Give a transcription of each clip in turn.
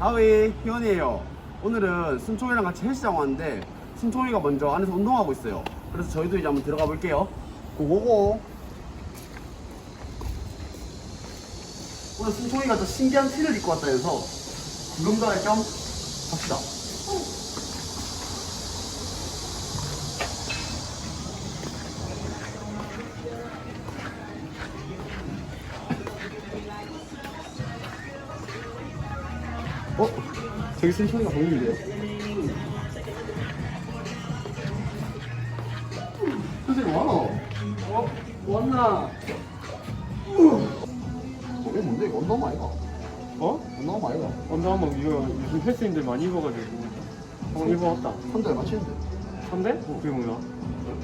하위 희원이에요. 오늘은 순총이랑 같이 헬스장 왔는데 순총이가 먼저 안에서 운동하고 있어요. 그래서 저희도 이제 한번 들어가 볼게요. 고고고. 오늘 순총이가 또 신기한 티를 입고 왔다 해서 구경도 할 겸 갑시다. 어? 저기 순총이가 보이는데요? 선생님 와라. 어? 왔나? 이게 뭔데? 이거 언더마 아이가? 어? 언더마 아이가? 언더아머 이거 요즘 헬스인들 많이 입어가지고 어 입어왔다 3대 맞히는데 3대? 그게 뭐야?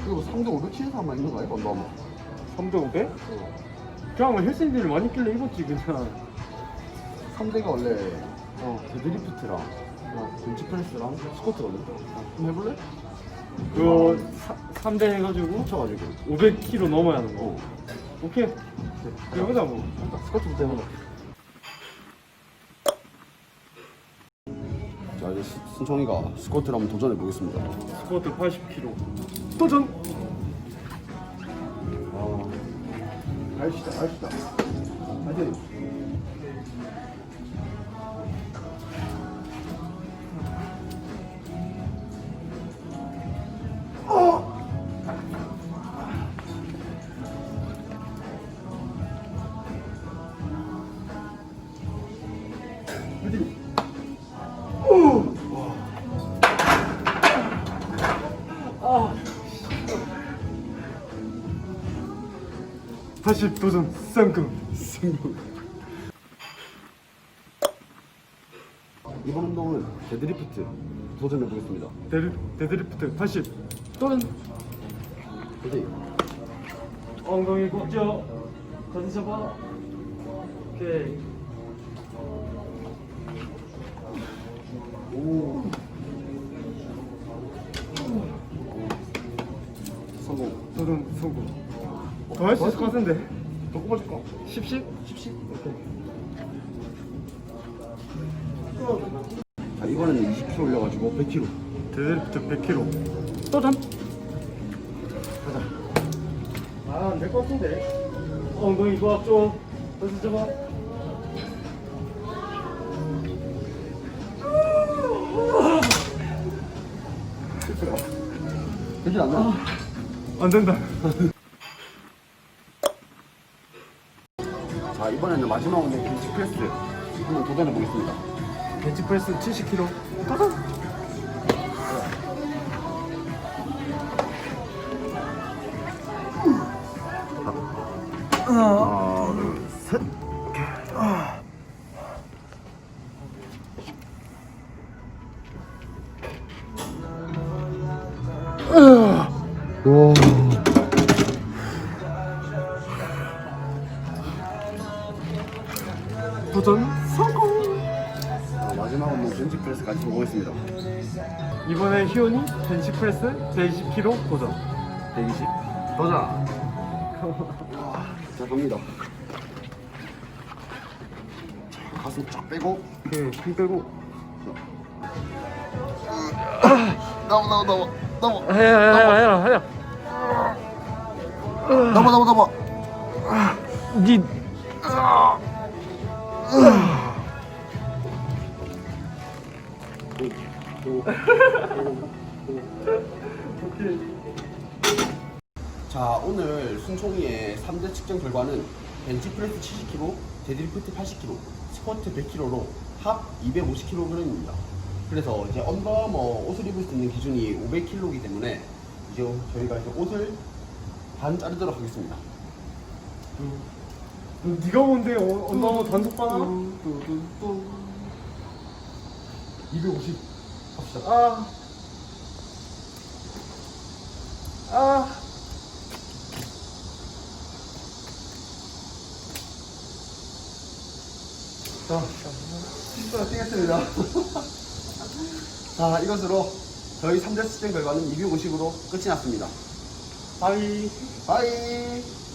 그리고 3대 500 치는 사람만 있는 거 아이가 언더마 3대 500? 그냥 헬스인들이 많이 입길래 입었지 그냥 3대가 원래 어 데드리프트랑 어, 벤치프레스랑 스쿼트거든? 한번 해볼래? 그거 3대 해가지고 합쳐가지고. 500kg 넘어야 하는 거. 어. 오케이. 그러자 뭐. 일단 스쿼트부터 해보자. 자 이제 스- 순총이가 스쿼트를 한번 도전해 보겠습니다. 스쿼트 80kg 도전! 아, 알시다, 알시다. 파이 다시 도전 성공 성공. 이번 운동은 데드리프트 도전해 보겠습니다. 데드, 데드리프트 80 도전! 파이팅. 엉덩이 다시 잡아 오케이 성공. 도전 성공 더 할 수 있을 것 같은데 더 꼽아줄까? 10, 10? 10씩? 오케이. 자, 이번에는 20kg 올려가지고 100kg. 데드리프트 100kg 도전! 가자. 아, 안될것 같은데. 엉덩이 좋았죠? 다시 잡아. 되지 않나? 안 된다. 자, 이번에는 마지막 운동 벤치프레스 한번 도전해 보겠습니다. 벤치프레스 70kg. 와. 도전 성공! 자, 마지막 운동 벤치 프레스까지 성공했습니다. 이번에 희원이 벤치 프레스 120kg 도전. 120. 도전. 자, 갑니다. 자, 가슴 쫙 빼고. 오케이, 힘 빼고. 나와, 나와, 나와. 나와. 해야, 해야, 해야, 해야. 나와, 나와, 나와. 니. 자 오늘 순총이의 3대 측정 결과는 벤치프레스 70kg, 데드리프트 80kg, 스쿼트 100kg로 합 250kg입니다. 그래서 이제 언더머 옷을 입을 수 있는 기준이 500kg이기 때문에 이제 저희가 이제 옷을 반 자르도록 하겠습니다. 니가 뭔데? 어, 언더 단속반 하나? 250 합시다. 아. 아. 자, 실수를 뛰겠습니다. 자, 이것으로 저희 3대 측정 결과는 250으로 끝이 났습니다. 바이. 바이!